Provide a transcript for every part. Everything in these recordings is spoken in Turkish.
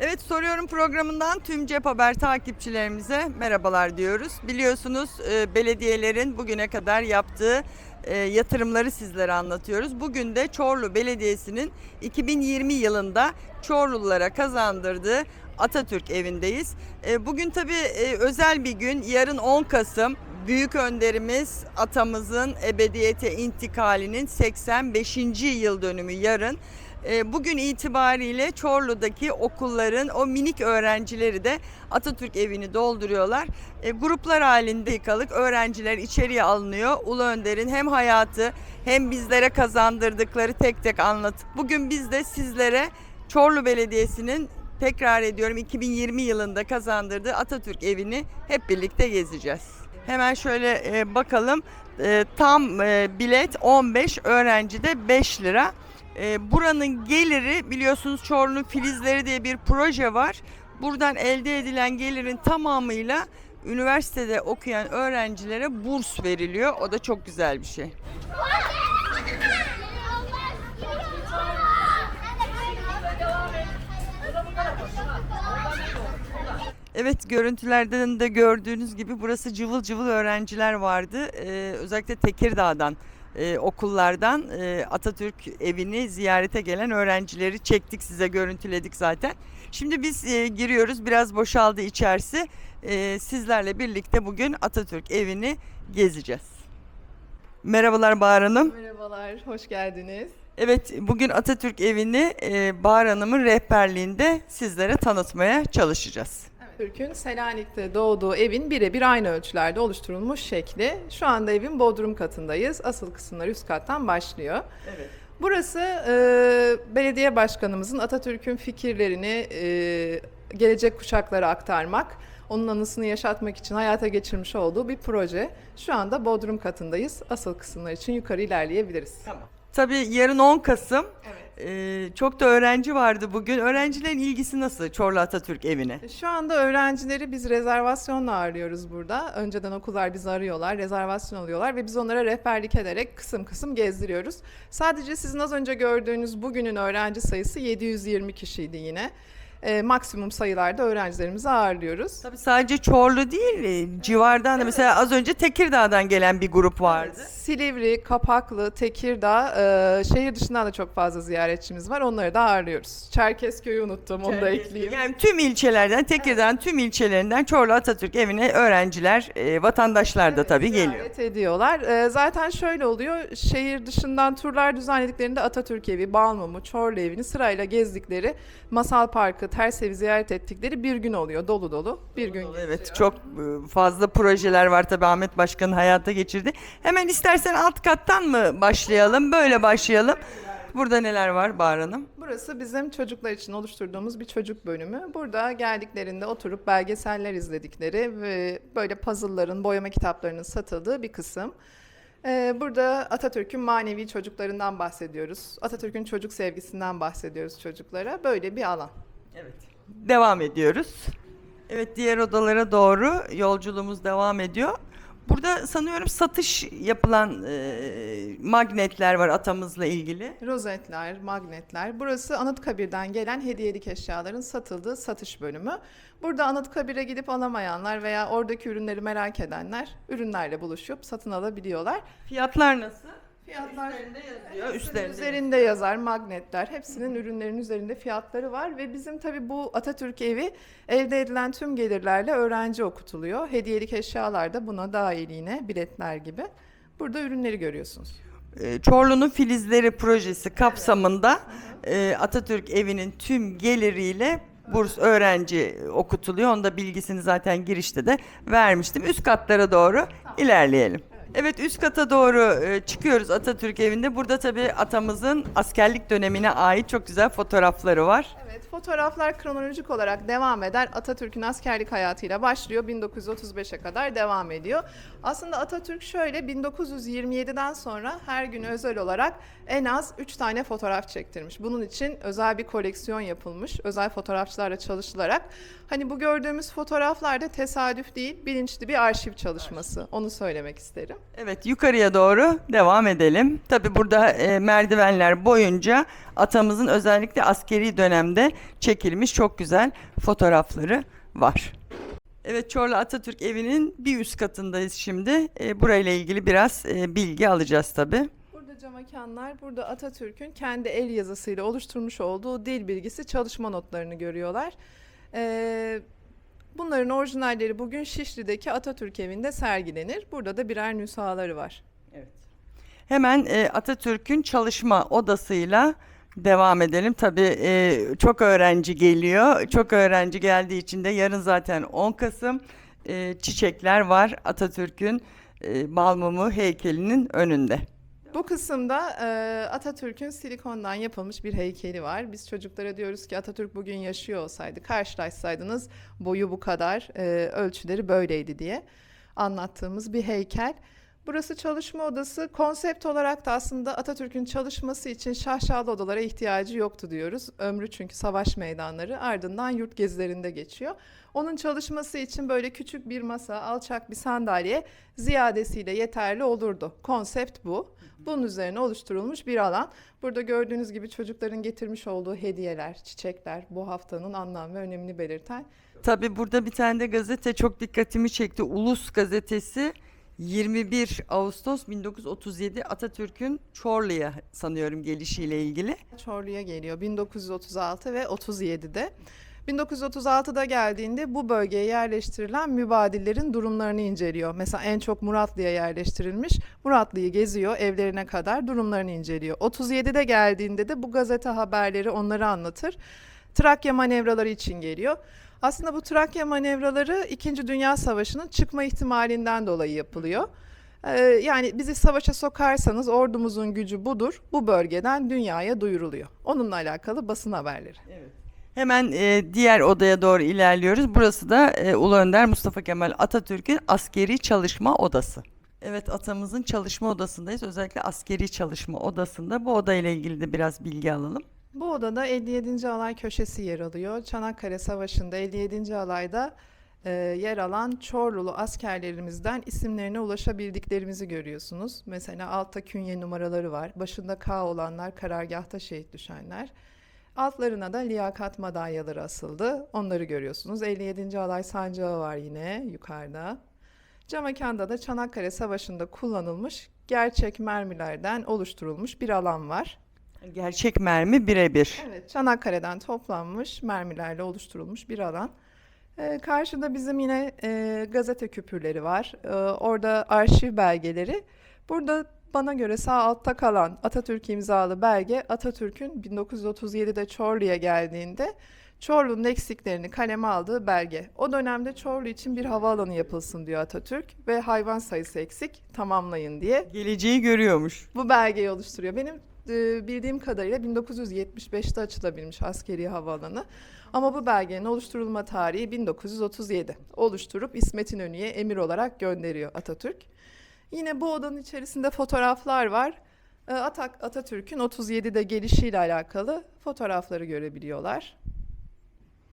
Evet soruyorum programından tüm Cep Haber takipçilerimize merhabalar diyoruz. Biliyorsunuz e, belediyelerin bugüne kadar yaptığı e, yatırımları sizlere anlatıyoruz. Bugün de Çorlu Belediyesi'nin 2020 yılında Çorlulara kazandırdığı Atatürk evindeyiz. E, Bugün tabii özel bir gün. Yarın 10 Kasım büyük önderimiz atamızın ebediyete intikalinin 85. yıl dönümü yarın. E, Bugün itibariyle Çorlu'daki okulların o minik öğrencileri de Atatürk evini dolduruyorlar. E, gruplar halinde yıkalık öğrenciler içeriye alınıyor. Ulu Önder'in hem hayatı hem bizlere kazandırdıkları tek tek anlatıp bugün biz de sizlere Çorlu Belediyesi'nin tekrar ediyorum 2020 yılında kazandırdığı Atatürk evini hep birlikte gezeceğiz. Hemen şöyle e, bakalım. Tam bilet 15, öğrenci de 5 lira. E, buranın geliri biliyorsunuz Çorlu'nun Filizleri diye bir proje var. Buradan elde edilen gelirin tamamıyla üniversitede okuyan öğrencilere burs veriliyor. O da çok güzel bir şey. Evet görüntülerden de gördüğünüz gibi burası cıvıl cıvıl öğrenciler vardı. Ee, özellikle Tekirdağ'dan e, okullardan e, Atatürk evini ziyarete gelen öğrencileri çektik size görüntüledik zaten. Şimdi biz e, giriyoruz biraz boşaldı içerisi. E, sizlerle birlikte bugün Atatürk evini gezeceğiz. Merhabalar Bahar Hanım. Merhabalar, hoş geldiniz. Evet bugün Atatürk evini e, Bahar Hanım'ın rehberliğinde sizlere tanıtmaya çalışacağız. Türk'ün Selanik'te doğduğu evin birebir aynı ölçülerde oluşturulmuş şekli. Şu anda evin bodrum katındayız. Asıl kısımlar üst kattan başlıyor. Evet. Burası e, belediye başkanımızın Atatürk'ün fikirlerini e, gelecek kuşaklara aktarmak, onun anısını yaşatmak için hayata geçirmiş olduğu bir proje. Şu anda bodrum katındayız. Asıl kısımlar için yukarı ilerleyebiliriz. Tamam. Tabii yarın 10 Kasım. Evet. Ee, çok da öğrenci vardı bugün. Öğrencilerin ilgisi nasıl Çorlu Atatürk evine? Şu anda öğrencileri biz rezervasyonla ağırlıyoruz burada. Önceden okullar bizi arıyorlar, rezervasyon alıyorlar ve biz onlara rehberlik ederek kısım kısım gezdiriyoruz. Sadece sizin az önce gördüğünüz bugünün öğrenci sayısı 720 kişiydi yine. Ee, maksimum sayılarda öğrencilerimizi ağırlıyoruz. Tabii sadece Çorlu değil, e, civardan da mesela az önce Tekirdağ'dan gelen bir grup vardı. Silivri, Kapaklı, Tekirdağ, e, şehir dışından da çok fazla ziyaretçimiz var. Onları da ağırlıyoruz. Çerkezköy'ü unuttum, onu da ekleyeyim. Yani tüm ilçelerden, Tekirdağ'ın tüm ilçelerinden Çorlu Atatürk evine öğrenciler, e, vatandaşlar da tabii geliyor. Ziyaret ediyorlar. Ee, zaten şöyle oluyor. Şehir dışından turlar düzenlediklerinde Atatürk evi, Balmumu, Çorlu evini sırayla gezdikleri Masal Parkı, Tersevi ziyaret ettikleri bir gün oluyor. Dolu dolu bir gün Evet geçiyor. çok e, fazla projeler var tabii Ahmet Başkan'ın hayata geçirdi. Hemen istersen alt kattan mı başlayalım? Böyle başlayalım. Burada neler var Bahar Hanım? Burası bizim çocuklar için oluşturduğumuz bir çocuk bölümü. Burada geldiklerinde oturup belgeseller izledikleri ve böyle puzzle'ların, boyama kitaplarının satıldığı bir kısım. Ee, Burada Atatürk'ün manevi çocuklarından bahsediyoruz. Atatürk'ün çocuk sevgisinden bahsediyoruz çocuklara. Böyle bir alan. Evet. Devam ediyoruz. Evet diğer odalara doğru yolculuğumuz devam ediyor. Burada sanıyorum satış yapılan e, magnetler var atamızla ilgili. Rozetler, magnetler. Burası Anıtkabir'den gelen hediyelik eşyaların satıldığı satış bölümü. Burada Anıtkabir'e gidip alamayanlar veya oradaki ürünleri merak edenler ürünlerle buluşup satın alabiliyorlar. Fiyatlar nasıl? Fiyatlar Üstlerinde yazıyor. Üstlerinde. üzerinde yazar magnetler. Hepsinin ürünlerin üzerinde fiyatları var ve bizim tabii bu Atatürk evi elde edilen tüm gelirlerle öğrenci okutuluyor. Hediyelik eşyalar da buna dahil yine biletler gibi. Burada ürünleri görüyorsunuz. E, Çorlu'nun Filizleri projesi kapsamında e, Atatürk evinin tüm geliriyle burs öğrenci okutuluyor. Onun da bilgisini zaten girişte de vermiştim. Üst katlara doğru ilerleyelim. Evet üst kata doğru e, çıkıyoruz Atatürk evinde. Burada tabii atamızın askerlik dönemine ait çok güzel fotoğrafları var. Fotoğraflar kronolojik olarak devam eder. Atatürk'ün askerlik hayatıyla başlıyor. 1935'e kadar devam ediyor. Aslında Atatürk şöyle 1927'den sonra her gün özel olarak en az 3 tane fotoğraf çektirmiş. Bunun için özel bir koleksiyon yapılmış. Özel fotoğrafçılarla çalışılarak. Hani bu gördüğümüz fotoğraflar da tesadüf değil, bilinçli bir arşiv çalışması. Onu söylemek isterim. Evet yukarıya doğru devam edelim. Tabi burada e, merdivenler boyunca atamızın özellikle askeri dönemde çekilmiş çok güzel fotoğrafları var. Evet Çorlu Atatürk evinin bir üst katındayız şimdi. E, burayla ilgili biraz e, bilgi alacağız tabii. Burada cam mekanlar, burada Atatürk'ün kendi el yazısıyla oluşturmuş olduğu dil bilgisi çalışma notlarını görüyorlar. Ee, bunların orijinalleri bugün Şişli'deki Atatürk evinde sergilenir. Burada da birer nüshaları var. Hemen e, Atatürk'ün çalışma odasıyla devam edelim. Tabii e, çok öğrenci geliyor. Çok öğrenci geldiği için de yarın zaten 10 Kasım e, çiçekler var Atatürk'ün e, balmumu heykelinin önünde. Bu kısımda e, Atatürk'ün silikondan yapılmış bir heykeli var. Biz çocuklara diyoruz ki Atatürk bugün yaşıyor olsaydı, karşılaşsaydınız boyu bu kadar, e, ölçüleri böyleydi diye anlattığımız bir heykel. Burası çalışma odası. Konsept olarak da aslında Atatürk'ün çalışması için şahşalı odalara ihtiyacı yoktu diyoruz. Ömrü çünkü savaş meydanları ardından yurt gezilerinde geçiyor. Onun çalışması için böyle küçük bir masa, alçak bir sandalye ziyadesiyle yeterli olurdu. Konsept bu. Bunun üzerine oluşturulmuş bir alan. Burada gördüğünüz gibi çocukların getirmiş olduğu hediyeler, çiçekler bu haftanın anlam ve önemini belirten. Tabii burada bir tane de gazete çok dikkatimi çekti. Ulus gazetesi 21 Ağustos 1937 Atatürk'ün Çorlu'ya sanıyorum gelişiyle ilgili. Çorlu'ya geliyor 1936 ve 37'de. 1936'da geldiğinde bu bölgeye yerleştirilen mübadillerin durumlarını inceliyor. Mesela en çok Muratlı'ya yerleştirilmiş. Muratlı'yı geziyor, evlerine kadar durumlarını inceliyor. 37'de geldiğinde de bu gazete haberleri onları anlatır. Trakya manevraları için geliyor. Aslında bu Trakya manevraları 2. Dünya Savaşı'nın çıkma ihtimalinden dolayı yapılıyor. Ee, yani bizi savaşa sokarsanız ordumuzun gücü budur. Bu bölgeden dünyaya duyuruluyor. Onunla alakalı basın haberleri. Hemen e, diğer odaya doğru ilerliyoruz. Burası da e, Ulu Önder Mustafa Kemal Atatürk'ün askeri çalışma odası. Evet atamızın çalışma odasındayız. Özellikle askeri çalışma odasında. Bu odayla ilgili de biraz bilgi alalım. Bu odada 57. alay köşesi yer alıyor. Çanakkale Savaşı'nda 57. alayda e, yer alan Çorlulu askerlerimizden isimlerine ulaşabildiklerimizi görüyorsunuz. Mesela altta künye numaraları var. Başında K olanlar karargahta şehit düşenler. Altlarına da liyakat madalyaları asıldı. Onları görüyorsunuz. 57. alay sancağı var yine yukarıda. Camekanda da Çanakkale Savaşı'nda kullanılmış gerçek mermilerden oluşturulmuş bir alan var. Gerçek mermi birebir. Evet, Çanakkale'den toplanmış mermilerle oluşturulmuş bir alan. Ee, karşıda bizim yine e, gazete küpürleri var. Ee, orada arşiv belgeleri. Burada bana göre sağ altta kalan Atatürk imzalı belge Atatürk'ün 1937'de Çorlu'ya geldiğinde Çorlu'nun eksiklerini kaleme aldığı belge. O dönemde Çorlu için bir havaalanı yapılsın diyor Atatürk ve hayvan sayısı eksik tamamlayın diye Geleceği görüyormuş. bu belgeyi oluşturuyor. Benim e, bildiğim kadarıyla 1975'te açılabilmiş askeri havaalanı. Ama bu belgenin oluşturulma tarihi 1937. Oluşturup İsmet İnönü'ye emir olarak gönderiyor Atatürk. Yine bu odanın içerisinde fotoğraflar var. E, Atak Atatürk'ün 37'de gelişiyle alakalı fotoğrafları görebiliyorlar.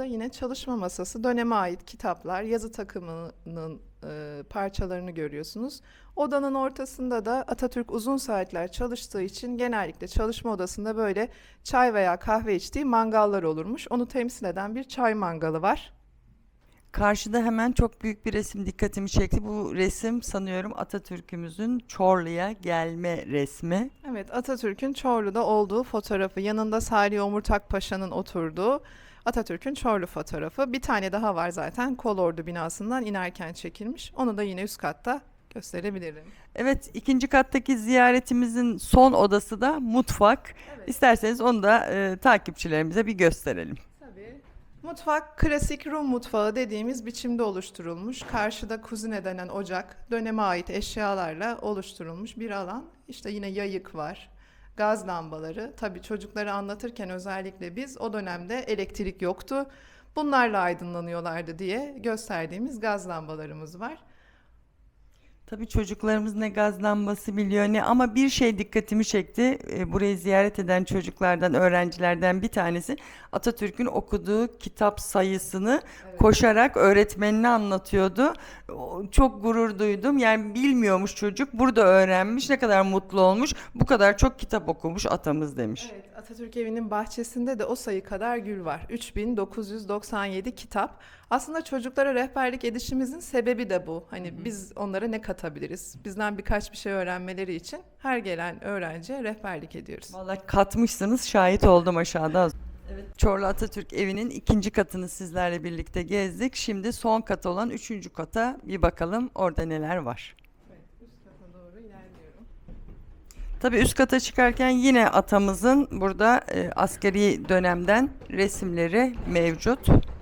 Yine çalışma masası, döneme ait kitaplar, yazı takımının e, parçalarını görüyorsunuz. Odanın ortasında da Atatürk uzun saatler çalıştığı için genellikle çalışma odasında böyle çay veya kahve içtiği mangallar olurmuş. Onu temsil eden bir çay mangalı var. Karşıda hemen çok büyük bir resim dikkatimi çekti. Bu resim sanıyorum Atatürk'ümüzün Çorlu'ya gelme resmi. Evet, Atatürk'ün Çorlu'da olduğu fotoğrafı, yanında Salih Omurtak Paşa'nın oturduğu Atatürk'ün Çorlu fotoğrafı. Bir tane daha var zaten Kolordu binasından inerken çekilmiş. Onu da yine üst katta gösterebilirim. Evet ikinci kattaki ziyaretimizin son odası da mutfak. İsterseniz onu da e, takipçilerimize bir gösterelim. Tabii. Mutfak klasik Rum mutfağı dediğimiz biçimde oluşturulmuş. Karşıda kuzine denen ocak, döneme ait eşyalarla oluşturulmuş bir alan. İşte yine yayık var, gaz lambaları. Tabii çocuklara anlatırken özellikle biz o dönemde elektrik yoktu. Bunlarla aydınlanıyorlardı diye gösterdiğimiz gaz lambalarımız var. Tabii çocuklarımız ne gaz lambası biliyor ne ama bir şey dikkatimi çekti. E, burayı ziyaret eden çocuklardan, öğrencilerden bir tanesi Atatürk'ün okuduğu kitap sayısını koşarak öğretmenine anlatıyordu. Çok gurur duydum. Yani bilmiyormuş çocuk. Burada öğrenmiş. Ne kadar mutlu olmuş. Bu kadar çok kitap okumuş atamız demiş. Evet, Atatürk Evi'nin bahçesinde de o sayı kadar gül var. 3997 kitap. Aslında çocuklara rehberlik edişimizin sebebi de bu. Hani biz onlara ne katabiliriz? Bizden birkaç bir şey öğrenmeleri için her gelen öğrenciye rehberlik ediyoruz. Vallahi katmışsınız. Şahit oldum aşağıda. Evet. Çorlu Atatürk evinin ikinci katını sizlerle birlikte gezdik. Şimdi son kat olan üçüncü kata bir bakalım orada neler var. Üst kata doğru ilerliyorum. Tabii üst kata çıkarken yine atamızın burada e, askeri dönemden resimleri mevcut.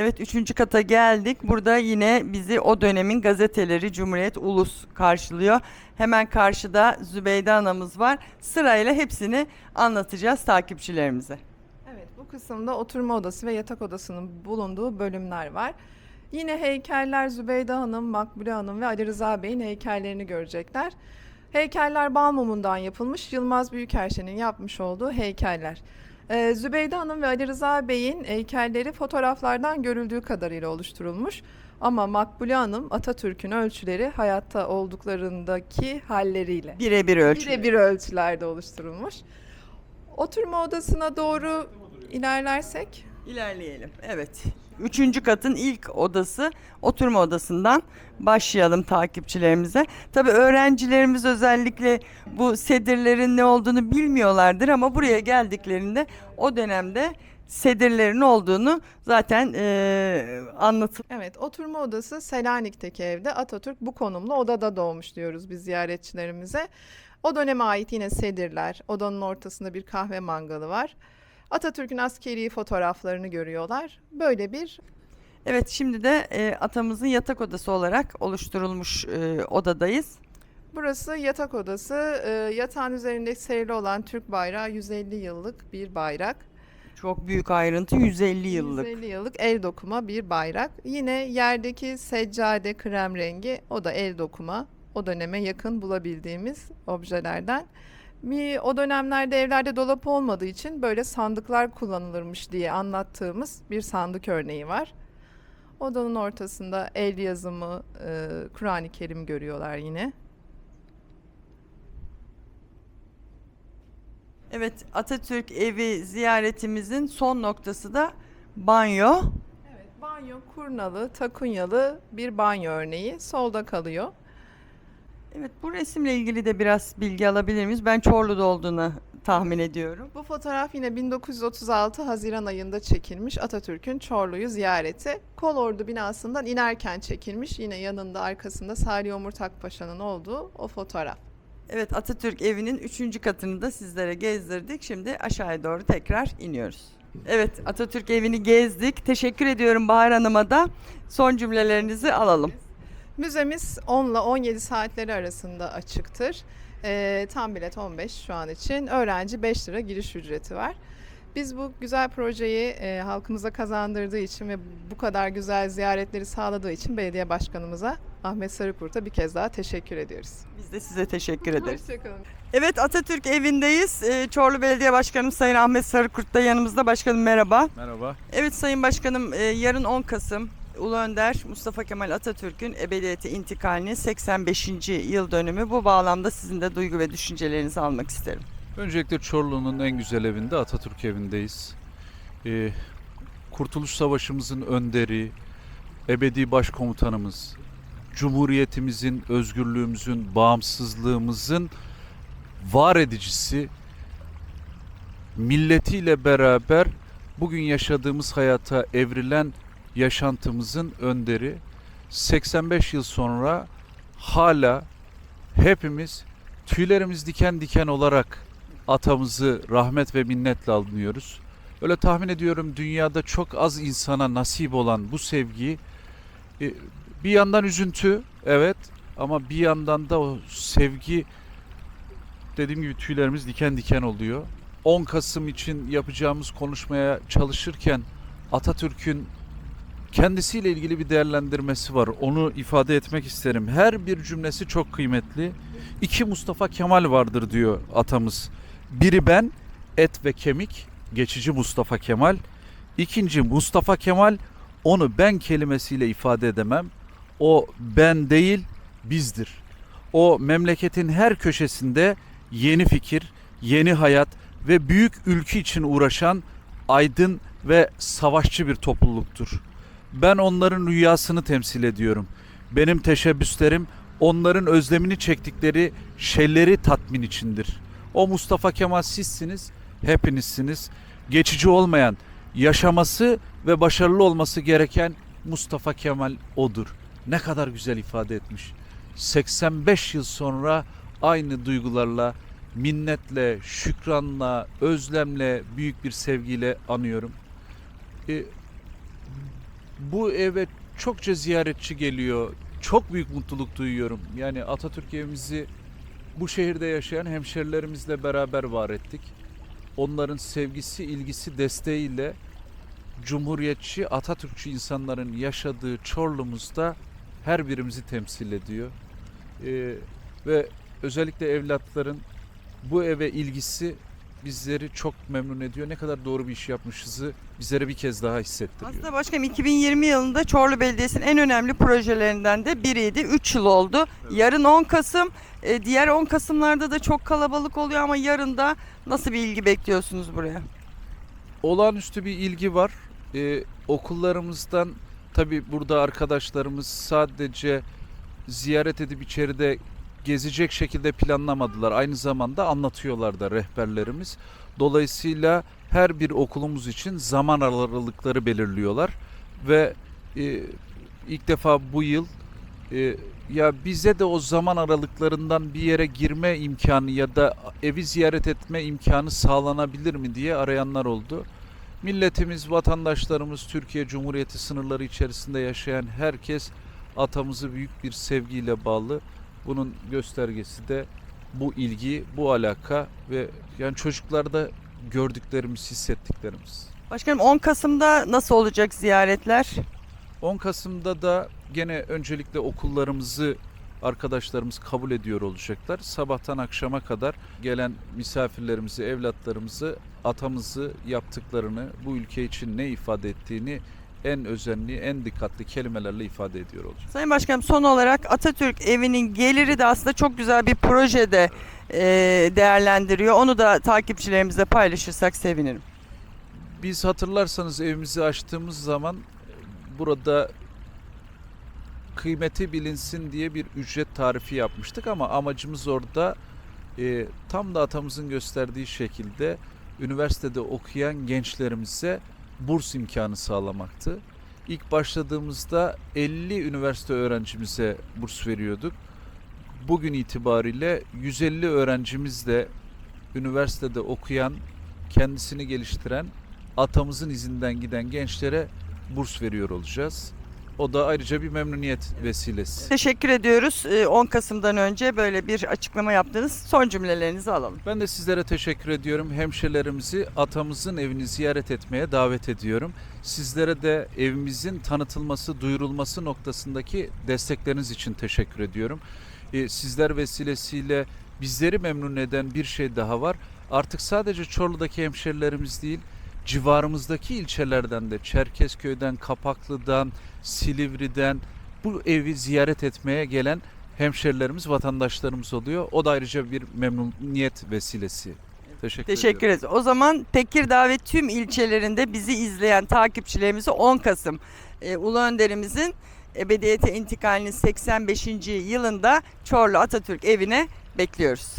Evet üçüncü kata geldik. Burada yine bizi o dönemin gazeteleri Cumhuriyet Ulus karşılıyor. Hemen karşıda Zübeyde anamız var. Sırayla hepsini anlatacağız takipçilerimize. Evet, bu kısımda oturma odası ve yatak odasının bulunduğu bölümler var. Yine heykeller Zübeyde Hanım, Makbule Hanım ve Ali Rıza Bey'in heykellerini görecekler. Heykeller bal mumundan yapılmış, Yılmaz Büyükerşen'in yapmış olduğu heykeller. Ee, Zübeyde Hanım ve Ali Rıza Bey'in heykelleri fotoğraflardan görüldüğü kadarıyla oluşturulmuş. Ama Makbule Hanım Atatürk'ün ölçüleri hayatta olduklarındaki halleriyle. Birebir ölçü. Birebir ölçülerde oluşturulmuş. Oturma odasına doğru ilerlersek İlerleyelim. Evet. Üçüncü katın ilk odası oturma odasından başlayalım takipçilerimize. Tabii öğrencilerimiz özellikle bu sedirlerin ne olduğunu bilmiyorlardır ama buraya geldiklerinde o dönemde sedirlerin olduğunu zaten eee anlatıl. evet oturma odası Selanik'teki evde Atatürk bu konumlu odada doğmuş diyoruz biz ziyaretçilerimize. O döneme ait yine sedirler, odanın ortasında bir kahve mangalı var. Atatürk'ün askeri fotoğraflarını görüyorlar. Böyle bir Evet şimdi de eee, atamızın yatak odası olarak oluşturulmuş eee, odadayız. Burası yatak odası. Ee, yatağın üzerinde serili olan Türk bayrağı 150 yıllık bir bayrak. Çok büyük ayrıntı 150 yıllık. 150 yıllık el dokuma bir bayrak. Yine yerdeki seccade krem rengi o da el dokuma. O döneme yakın bulabildiğimiz objelerden. Bir, o dönemlerde evlerde dolap olmadığı için böyle sandıklar kullanılırmış diye anlattığımız bir sandık örneği var. Odanın ortasında el yazımı, e, Kur'an-ı Kerim görüyorlar yine. Evet Atatürk evi ziyaretimizin son noktası da banyo. Evet, banyo kurnalı, takunyalı bir banyo örneği solda kalıyor. Evet bu resimle ilgili de biraz bilgi alabilir miyiz? Ben Çorlu'da olduğunu tahmin ediyorum. Bu fotoğraf yine 1936 Haziran ayında çekilmiş Atatürk'ün Çorlu'yu ziyareti. Kolordu binasından inerken çekilmiş. Yine yanında arkasında Salih Omurtak Paşa'nın olduğu o fotoğraf. Evet Atatürk evinin üçüncü katını da sizlere gezdirdik. Şimdi aşağıya doğru tekrar iniyoruz. Evet Atatürk evini gezdik. Teşekkür ediyorum Bahar Hanım'a da. Son cümlelerinizi alalım. Müzemiz 10 ile 17 saatleri arasında açıktır. Ee, tam bilet 15 şu an için. Öğrenci 5 lira giriş ücreti var. Biz bu güzel projeyi e, halkımıza kazandırdığı için ve bu kadar güzel ziyaretleri sağladığı için belediye başkanımıza Ahmet Sarıkurt'a bir kez daha teşekkür ediyoruz. Biz de size teşekkür ederiz. Hoşçakalın. Evet Atatürk evindeyiz. Ee, Çorlu Belediye Başkanım Sayın Ahmet Sarıkurt da yanımızda. Başkanım merhaba. Merhaba. Evet Sayın Başkanım e, yarın 10 Kasım Ulu Önder Mustafa Kemal Atatürk'ün ebediyete intikalinin 85. yıl dönümü. Bu bağlamda sizin de duygu ve düşüncelerinizi almak isterim. Öncelikle Çorlu'nun en güzel evinde Atatürk evindeyiz. Ee, Kurtuluş Savaşımızın önderi, ebedi başkomutanımız, Cumhuriyetimizin, özgürlüğümüzün, bağımsızlığımızın var edicisi, milletiyle beraber bugün yaşadığımız hayata evrilen yaşantımızın önderi. 85 yıl sonra hala hepimiz tüylerimiz diken diken olarak atamızı rahmet ve minnetle anlıyoruz. Öyle tahmin ediyorum dünyada çok az insana nasip olan bu sevgiyi e, bir yandan üzüntü evet ama bir yandan da o sevgi dediğim gibi tüylerimiz diken diken oluyor. 10 Kasım için yapacağımız konuşmaya çalışırken Atatürk'ün kendisiyle ilgili bir değerlendirmesi var. Onu ifade etmek isterim. Her bir cümlesi çok kıymetli. İki Mustafa Kemal vardır diyor atamız. Biri ben, et ve kemik, geçici Mustafa Kemal. İkinci Mustafa Kemal, onu ben kelimesiyle ifade edemem. O ben değil, bizdir. O memleketin her köşesinde yeni fikir, yeni hayat ve büyük ülke için uğraşan aydın ve savaşçı bir topluluktur. Ben onların rüyasını temsil ediyorum. Benim teşebbüslerim onların özlemini çektikleri şeyleri tatmin içindir. O Mustafa Kemal sizsiniz, hepinizsiniz. Geçici olmayan, yaşaması ve başarılı olması gereken Mustafa Kemal odur. Ne kadar güzel ifade etmiş. 85 yıl sonra aynı duygularla, minnetle, şükranla, özlemle, büyük bir sevgiyle anıyorum. E, bu eve çokça ziyaretçi geliyor. Çok büyük mutluluk duyuyorum. Yani Atatürk evimizi bu şehirde yaşayan hemşerilerimizle beraber var ettik. Onların sevgisi, ilgisi, desteğiyle Cumhuriyetçi, Atatürkçü insanların yaşadığı Çorlu'muzda her birimizi temsil ediyor. Ee, ve özellikle evlatların bu eve ilgisi bizleri çok memnun ediyor. Ne kadar doğru bir iş yapmışızı bizlere bir kez daha hissettiriyor. Aslında başkanım 2020 yılında Çorlu Belediyesi'nin en önemli projelerinden de biriydi. 3 yıl oldu. Yarın 10 Kasım. e, Diğer 10 Kasımlarda da çok kalabalık oluyor ama yarın da nasıl bir ilgi bekliyorsunuz buraya? olağanüstü bir ilgi var. Ee, okullarımızdan tabi burada arkadaşlarımız sadece ziyaret edip içeride gezecek şekilde planlamadılar. Aynı zamanda anlatıyorlar da rehberlerimiz. Dolayısıyla her bir okulumuz için zaman aralıkları belirliyorlar ve e, ilk defa bu yıl e, ya bize de o zaman aralıklarından bir yere girme imkanı ya da evi ziyaret etme imkanı sağlanabilir mi diye arayanlar oldu. Milletimiz, vatandaşlarımız, Türkiye Cumhuriyeti sınırları içerisinde yaşayan herkes atamızı büyük bir sevgiyle bağlı. Bunun göstergesi de bu ilgi, bu alaka ve yani çocuklarda gördüklerimiz, hissettiklerimiz. Başkanım 10 Kasım'da nasıl olacak ziyaretler? 10 Kasım'da da gene öncelikle okullarımızı arkadaşlarımız kabul ediyor olacaklar. Sabahtan akşama kadar gelen misafirlerimizi, evlatlarımızı, atamızı yaptıklarını, bu ülke için ne ifade ettiğini en özenli, en dikkatli kelimelerle ifade ediyor olacak. Sayın Başkanım son olarak Atatürk evinin geliri de aslında çok güzel bir projede e, değerlendiriyor. Onu da takipçilerimizle paylaşırsak sevinirim. Biz hatırlarsanız evimizi açtığımız zaman burada kıymeti bilinsin diye bir ücret tarifi yapmıştık ama amacımız orada e, tam da atamızın gösterdiği şekilde üniversitede okuyan gençlerimize burs imkanı sağlamaktı. İlk başladığımızda 50 üniversite öğrencimize burs veriyorduk. Bugün itibariyle 150 öğrencimiz de üniversitede okuyan, kendisini geliştiren, atamızın izinden giden gençlere burs veriyor olacağız. O da ayrıca bir memnuniyet vesilesi. Teşekkür ediyoruz. E, 10 Kasım'dan önce böyle bir açıklama yaptınız. Son cümlelerinizi alalım. Ben de sizlere teşekkür ediyorum. Hemşerilerimizi atamızın evini ziyaret etmeye davet ediyorum. Sizlere de evimizin tanıtılması, duyurulması noktasındaki destekleriniz için teşekkür ediyorum. Ee, Sizler vesilesiyle bizleri memnun eden bir şey daha var. Artık sadece Çorlu'daki hemşerilerimiz değil, civarımızdaki ilçelerden de Çerkezköy'den, Kapaklı'dan, Silivri'den bu evi ziyaret etmeye gelen hemşerilerimiz, vatandaşlarımız oluyor. O da ayrıca bir memnuniyet vesilesi. Teşekkür, Teşekkür ederiz. O zaman Tekirdağ ve tüm ilçelerinde bizi izleyen takipçilerimizi 10 Kasım e, Ulu Önderimizin ebediyete intikalinin 85. yılında Çorlu Atatürk evine bekliyoruz.